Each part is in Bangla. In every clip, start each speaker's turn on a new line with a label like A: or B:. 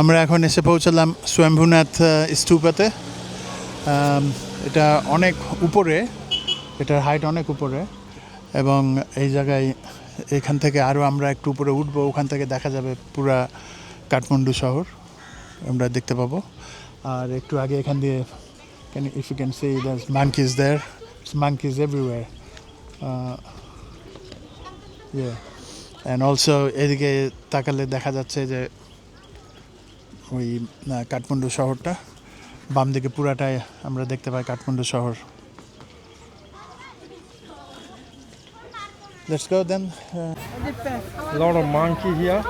A: আমরা এখন এসে পৌঁছালাম স্বয়ম্ভুনাথ স্তূপাতে। এটা অনেক উপরে, এটার হাইট অনেক উপরে এবং এই জায়গায় এখান থেকে আরও আমরা একটু উপরে উঠবো, ওখান থেকে দেখা যাবে পুরা কাঠমান্ডু শহর আমরা দেখতে পাবো। আর একটু আগে এখান দিয়ে can if you can see that's monkeys there monkeys everywhere yeah and also এদিকে তাকালে দেখা যাচ্ছে যে ওই কাঠমান্ডু শহরটা। বাম দিকে পুরাটাই আমরা দেখতে পাই কাঠমান্ডু শহর। Let's go then
B: lot of monkey here.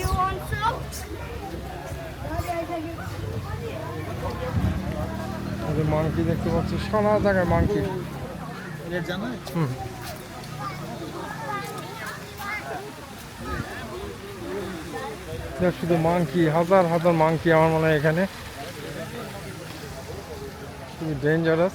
C: You want some?
B: Monkey দেখতে পাচ্ছি সোনা জায়গায় মাংকি দেখ শুধু মাংকি, হাজার হাজার মাংকি আমার মনে হয় এখানে। খুবই ডেঞ্জারাস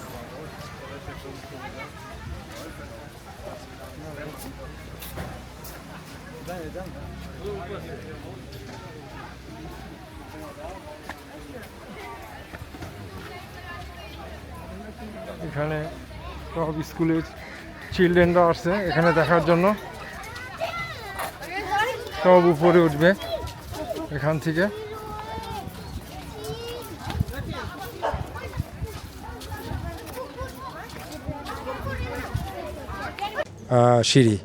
B: এখানে সব স্কুলের চিলড্রেনরা আসছে এখানে দেখার জন্য। সব উপরে উঠবে। এখান থেকে। সিঁড়ি।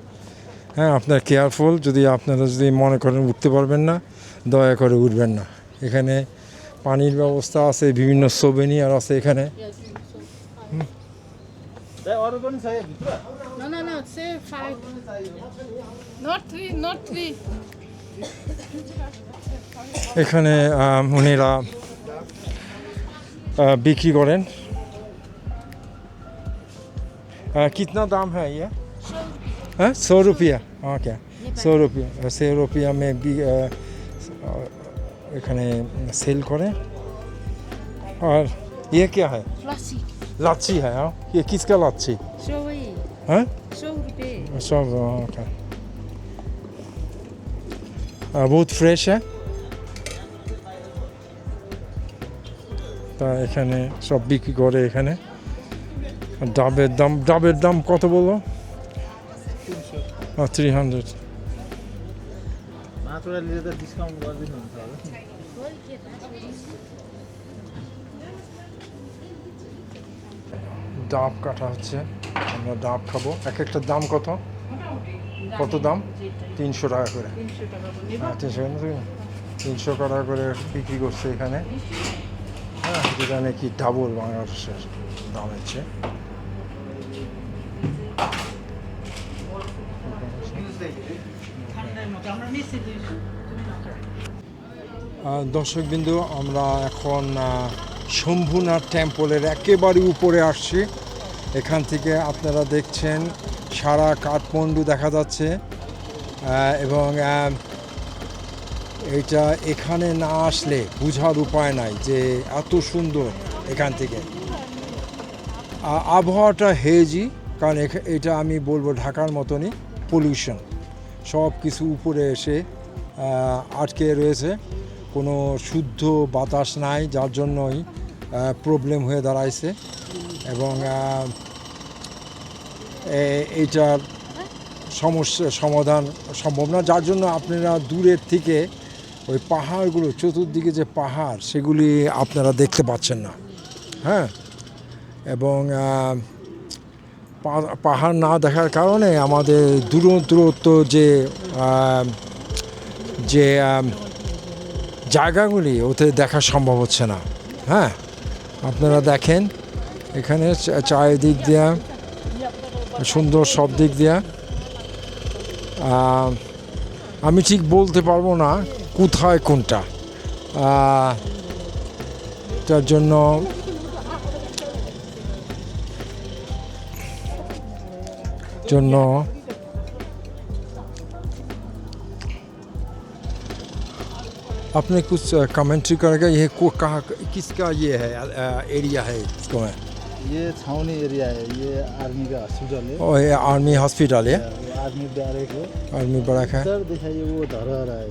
B: হ্যাঁ আপনার কেয়ারফুল যদি আপনারা যদি মনে করেন উঠতে পারবেন না দয়া করে উঠবেন না। এখানে পানির ব্যবস্থা আছে বিভিন্ন সোভেনিয়ার আছে এখানে।
D: No, no, no, say five. Not three, not three.
B: এখানে আম, উনিরা আহ, বিক্রি করেন আহ, कितना दाम है ये हाँ सौ रुपया ओके सौ रुपया सौ रुपया में भी আহ, এখানে সেল করে और ये क्या है
D: Flossy.
B: लाची है हाँ ये किसका लाची
D: Show away.
B: हाँ
D: Show रुपये.
B: सब ओके বহুত ফ্রেশ হ্যাঁ তা এখানে সব বিক্রি করে এখানে। ডাবের দাম ডাবের দাম কত বলো থ্রি হান্ড্রেড ডাব কাটা হচ্ছে। আমরা ডাব খাব। এক একটা দাম কত? কত দাম? তিনশো টাকা করে। হ্যাঁ তিনশো তিনশো টাকা করে বিক্রি করছে এখানে। হ্যাঁ যেটা নাকি ডাবল বাংলাদেশের দাম হচ্ছে? দর্শকবিন্দু, আমরা এখন শম্ভুনাথ টেম্পলের একেবারে উপরে আসছি। এখান থেকে আপনারা দেখছেন সারা কাঠমান্ডু দেখা যাচ্ছে এবং এইটা এখানে না আসলে বোঝার উপায় নাই যে এত সুন্দর এখান থেকে। আবহাওয়াটা হেজি কারণ এটা আমি বলব ঢাকার মতনই পলিউশন সব কিছু উপরে এসে আটকে রয়েছে। কোনো শুদ্ধ বাতাস নাই, যার জন্যই প্রবলেম হয়ে দাঁড়াইছে। এবং আহ, এ- এইটার সমস্যা সমাধান সম্ভব না। যার জন্য আপনারা দূরের থেকে ওই পাহাড়গুলো চতুর্দিকে যে পাহাড় সেগুলি আপনারা দেখতে পাচ্ছেন না। হ্যাঁ? এবং পাহাড় না দেখার কারণে আমাদের দূর দূরত্ব যে যে জায়গাগুলি ওতে দেখা সম্ভব হচ্ছে না। হ্যাঁ? আপনারা দেখেন এখানে চারিদিক দিয়া সুন্দর সব দিক দিয়া আহ, আমি ঠিক বলতে পারবো না কোথায় কোনটা আহ, তার জন্য জন্য आपने कुछ कमेंट्री करेगा ये को कहाँ किसका ये है एरिया है इसको है
E: ये छावनी एरिया है ये आर्मी का हॉस्पिटल है।
B: और ये आर्मी हॉस्पिटल
E: है? हाँ, आर्मी बैरक है।
B: आर्मी बड़ा है
E: सर दिखाइए वो धरारा है।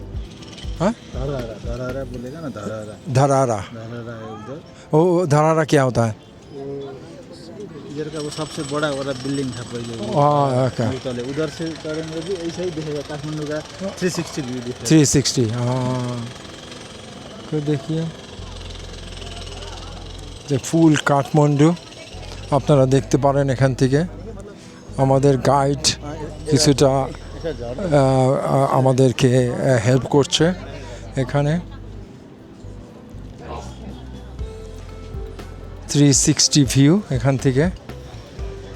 B: हाँ?
E: धरारा धरारा बोलेगा ना धरारा।
B: धरारा।
E: धरारा है उधर।
B: वो धरारा क्या होता है?
E: इधर का वो सबसे बड़ा वाला बिल्डिंग था पहले उधर से करेंगे भी ऐसा ही दिखेगा काठमांडू का थ्री सिक्सटी व्यू दिखेगा।
B: थ्री सिक्सटी हाँ। तो देखिए फूल काठमांडू। আপনারা দেখতে পারেন এখান থেকে। আমাদের গাইড কিছুটা আমাদেরকে হেল্প করছে এখানে। থ্রি সিক্সটি ভিউ এখান থেকে।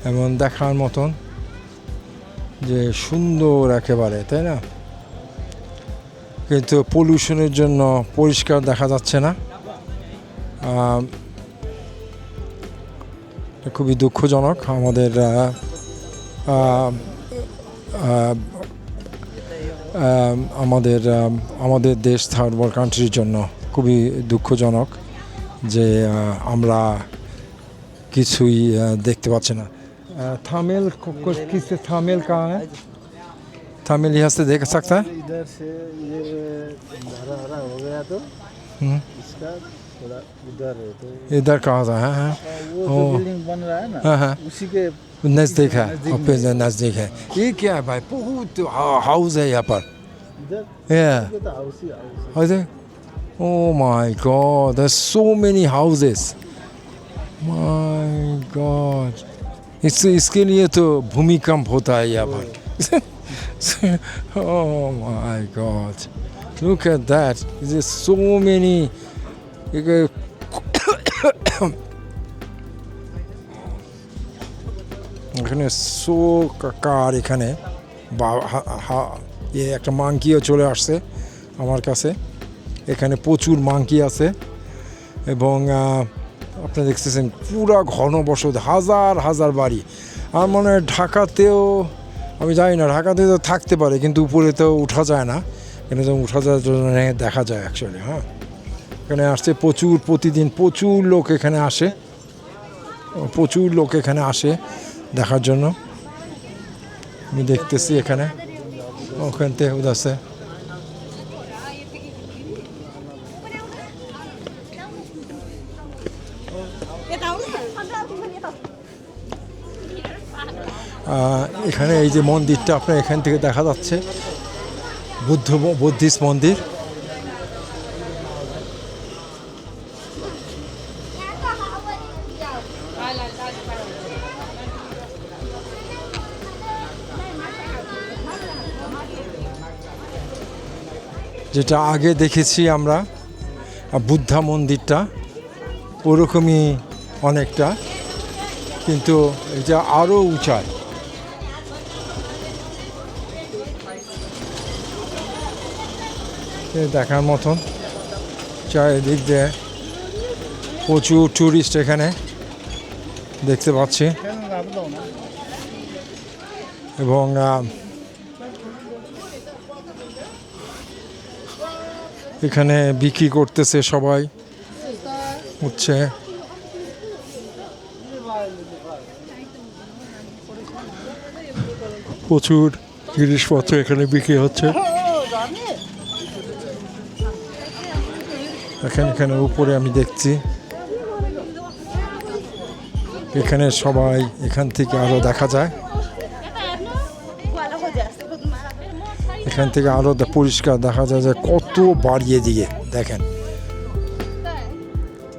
B: এমন দেখার মতন যে সুন্দর একেবারে, তাই না? কিন্তু পলিউশনের জন্য পরিষ্কার দেখা যাচ্ছে না। খুবই দুঃখজনক আমাদের আহ, আহ, আহ, আম, আমাদের আম, আমাদের দেশ থার্ড ওয়ার্ল্ড কান্ট্রির জন্য খুবই দুঃখজনক যে আহ, আমরা কিছুই আহ, দেখতে পাচ্ছি না থামেল কিসে থামেল কা হ্যাঁ থামেল यहाँ से देख सकता है
E: इधर से ये हरा हरा हो गया तो
B: हम्म।
E: इसका थोड़ा उधर है तो
B: इधर कहाँ था हाँ हाँ
E: वो
B: ओ।
E: जो बिल्डिंग बन रहा है ना
B: हाँ हाँ
E: उसी के
B: नज़दीक है
E: नज़दीक
B: और फिर नज़दीक है ये क्या है भाई बहुत हा- हाउस है यहाँ पर
E: इधर
B: Yeah.
E: ये तो हाउस ही हाउस है
B: Are they? Oh my god, there's so many houses. My god. इस इसके लिए तो भूमिकंप होता है यहाँ पर oh my god. Look at that. There's so many. এখানে সো কার এখানে? বা হা- এ একটা মাংকিও চলে আসছে আমার কাছে। এখানে প্রচুর মাংকি আছে এবং আপনি দেখতেছেন পুরা ঘনবসত, হাজার হাজার বাড়ি। আর মনে হয় ঢাকাতেও, আমি জানি না ঢাকাতে তো থাকতে পারে, কিন্তু উপরে তো উঠা যায় না। এখানে তো উঠা যায় দেখা যায় অ্যাকচুয়ালি হ্যাঁ। এখানে আসছে প্রচুর, প্রতিদিন প্রচুর লোক এখানে আসে। প্রচুর লোক এখানে আসে। দেখার জন্য। আমি দেখতেছি এখানে। ওখান থেকে উদার से এখানে এই যে মন্দিরটা আপনার এখান থেকে দেখা যাচ্ছে। বুদ্ধ, বুদ্ধিস্ট মন্দির। যেটা আগে দেখেছি আমরা বুদ্ধা মন্দিরটা, ওরকমই অনেকটা, কিন্তু এটা আরও উঁচায়। দেখার মতন, চারিদিক দিয়ে প্রচুর ট্যুরিস্ট এখানে দেখতে পাচ্ছি। এবং এখানে বিক্রি করতেছে সবাই। হচ্ছে। প্রচুর জিনিসপত্র এখানে বিক্রি হচ্ছে। এখানে এখানে উপরে আমি দেখছি। এখানে সবাই এখান থেকে আরও দেখা যায়। এখান থেকে আরও পরিষ্কার দেখা যায় যে কত বাড়িয়ে দিয়ে দেখেন।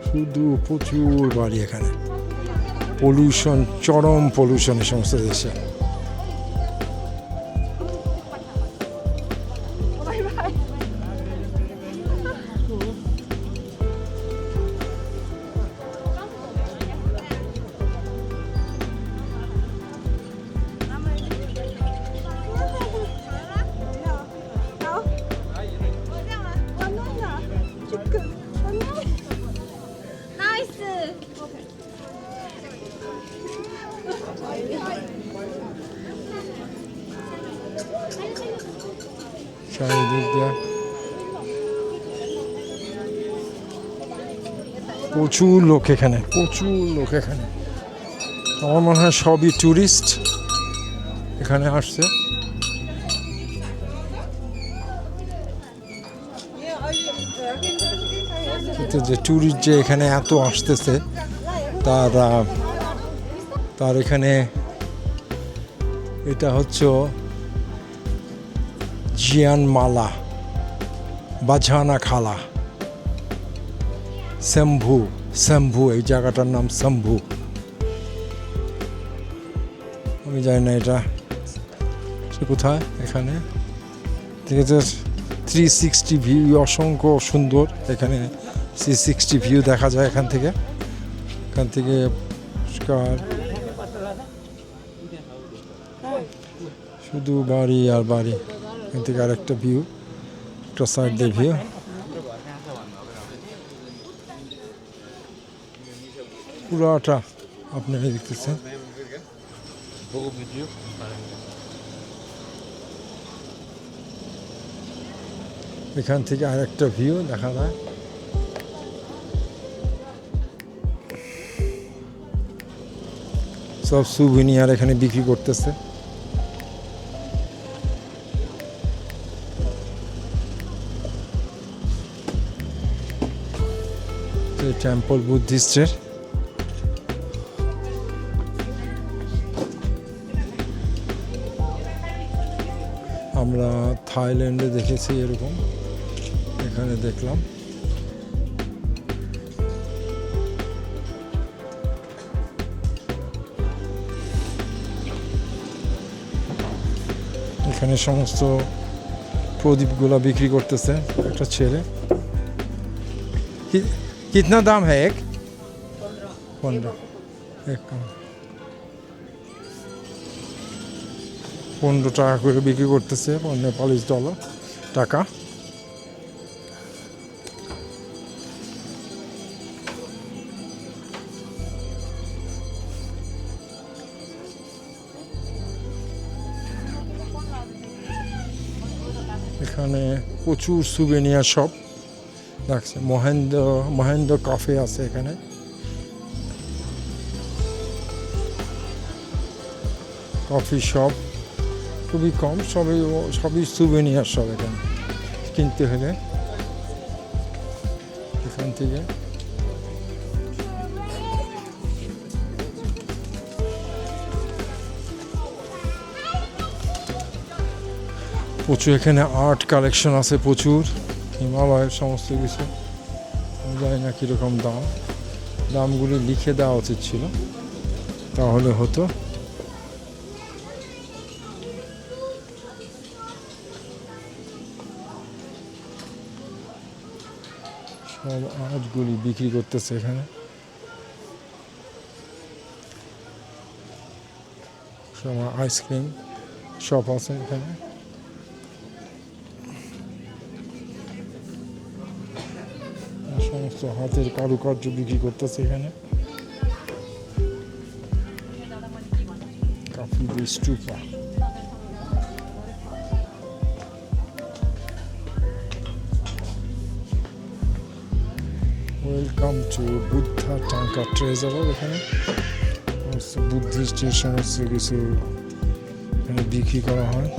B: শুধু প্রচুর বাড়ি এখানে। পলিউশন চরম পলিউশন এই সমস্ত দেশে। প্রচুর লোক এখানে, প্রচুর লোক এখানে। আমার মনে হয় সবই ট্যুরিস্ট এখানে আসছে। কিন্তু যে ট্যুরিস্ট যে এখানে এত আসতেছে, তার তার এখানে এটা হচ্ছে জিয়ানমালা বাঝানা খালা শম্ভু শম্ভু এই জায়গাটার নাম শম্ভু আমি জানি না এটা। কোথায়? এখানে। ঠিক আছে থ্রি সিক্সটি ভিউ অসংখ্য সুন্দর। এখানে থ্রি সিক্সটি ভিউ দেখা যায় এখান থেকে। এখান থেকে শুধু বাড়ি আর বাড়ি। এখান থেকে আরেকটা ভিউ একটা সাইড দিয়ে ভিউ পুরাটা আপনারা দেখতেছেন। এখান থেকে আরেকটা ভিউ দেখা যায়। সব সুভিনিয়ার এখানে বিক্রি করতেছে। টেম্পল বুদ্ধিস্টের থাইল্যান্ডে দেখেছি এরকম এখানে দেখলাম এখানে সমস্ত প্রদীপগুলা বিক্রি করতেছে, একটা ছেলে। কি- কিতনা দাম হ্যাঁ এক? পনেরো। পনেরো টাকা করে বিক্রি করতেছে নেপালিশ ডলার টাকা। এখানে প্রচুর সুবেনিয়ার শপ রাখছে মহেন্দ্র মহেন্দ্র কাফে আছে এখানে। কফি শপ খুবই কম, সবই সবই সুবেনিয়ার সব এখানে কিনতে হলে। এখান থেকে। প্রচুর এখানে আর্ট কালেকশন আছে প্রচুর, হিমালয়ের সমস্ত কিছু। জানি না কীরকম দাম। দামগুলি লিখে দেওয়া উচিত ছিল। তাহলে হতো। আর্টগুলি বিক্রি করতেছে এখানে। আইসক্রিম শপ আছে এখানে। সমস্ত হাতের কারুকার্য বিক্রি করতেছে এখানে। কাফি স্টুপা। ওয়েলকাম টু বুদ্ধা টাঙ্কা ট্রেজারও এখানে। বুদ্ধিস্টের সমস্ত কিছু, এখানে বিক্রি করা হয়।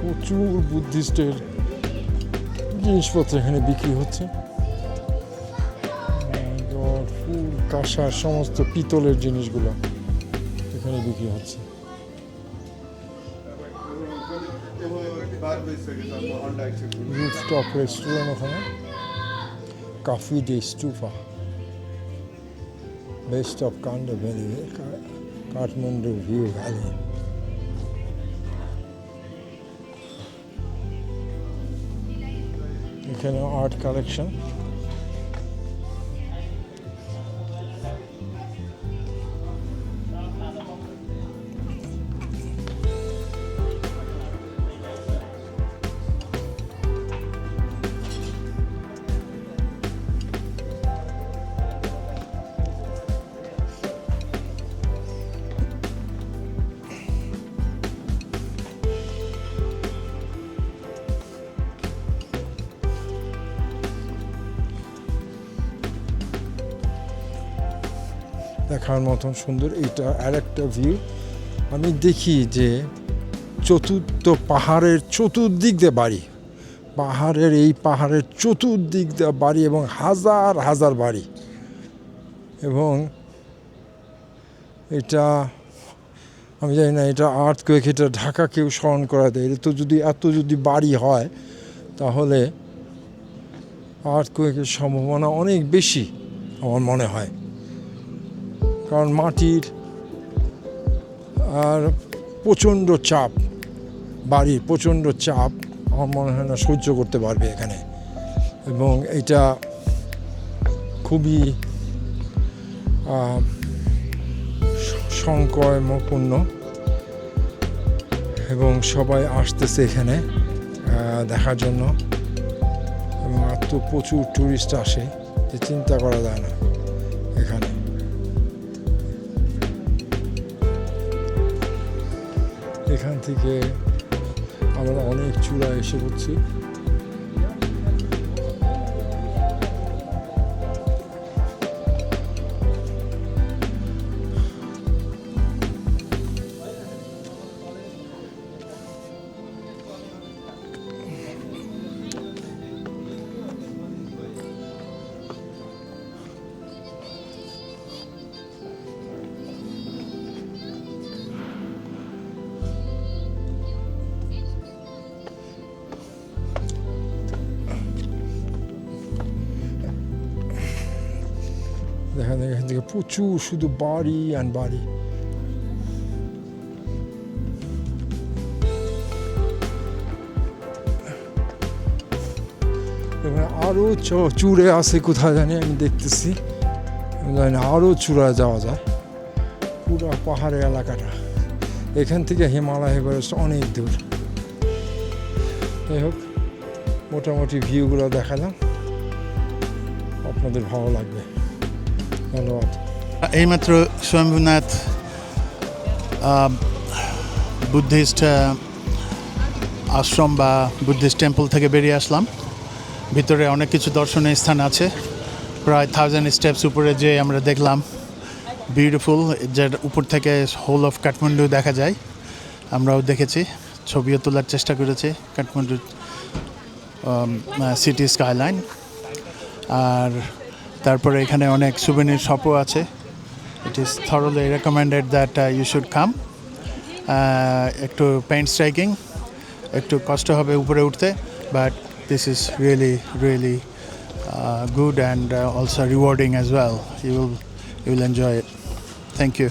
B: প্রচুর বুদ্ধিস্টের জিনিসপত্র এখানে বিক্রি হচ্ছে। কাঁসার সমস্ত পিতলের জিনিসগুলো এখানে বিক্রি হচ্ছে। রুফটপ রেস্টুরেন্ট ওখানে। কাফি ডে স্টুফা বেস্ট অফ কান্ড ভ্যালি কাঠমান্ডু ভিউ ভ্যালি এখানে আর্ট কালেকশন দেখার মতন সুন্দর। এটা আরেকটা ভিউ আমি দেখি যে চতুর্থ পাহাড়ের চতুর্দিক দিয়ে বাড়ি। পাহাড়ের এই পাহাড়ের চতুর্দিক দিয়ে বাড়ি এবং হাজার হাজার বাড়ি। এবং এটা, আমি জানি না, এটা আর্থ কোয়েক এটা ঢাকাকেও স্মরণ করা দেয় এটা তো যদি, এত যদি বাড়ি হয়, তাহলে আর্থ কোয়েকের সম্ভাবনা অনেক বেশি, আমার মনে হয়। কারণ মাটির আর প্রচণ্ড চাপ, বাড়ির প্রচণ্ড চাপ আমার মনে হয় না সহ্য করতে পারবে এখানে। এবং এটা খুবই সংকয়মপূর্ণ এবং সবাই আসতেছে এখানে দেখার জন্য। এবং আর তো প্রচুর টুরিস্ট আসে, যে চিন্তা করা যায় না। থেকে আমরা অনেক চূড়া এসে পড়ছি। প্রচুর শুধু বাড়ি আর বাড়ি। এখানে আরও চূড়ে আছে কোথায় জানি আমি দেখতেছি। জানি না আরও চূড়ায় যাওয়া যায়। পুরো পাহাড়ের এলাকাটা। এখান থেকে হিমালয় এভারেস্ট অনেক দূর। যাই হোক, মোটামুটি ভিউগুলো দেখালাম। আপনাদের ভালো লাগবে। ধন্যবাদ
A: এইমাত্র স্বয়ম্ভুনাথ বুদ্ধিস্ট আশ্রম বা বুদ্ধিস্ট টেম্পল থেকে বেরিয়ে আসলাম। ভিতরে অনেক কিছু দর্শনীয় স্থান আছে। প্রায় থাউজেন্ড স্টেপস উপরে যে আমরা দেখলাম বিউটিফুল যার উপর থেকে হোল অফ কাঠমান্ডু দেখা যায়। আমরাও দেখেছি, ছবিও তোলার চেষ্টা করেছি কাঠমান্ডু সিটি স্কাইলাইন আর তারপরে এখানে অনেক সুবেনির শপও আছে। It is thoroughly recommended that you should come একটু পেইন্ট স্ট্রাইকিং একটু কষ্ট হবে উপরে উঠতে but this is really really good and also rewarding as well you'll you'll enjoy it thank you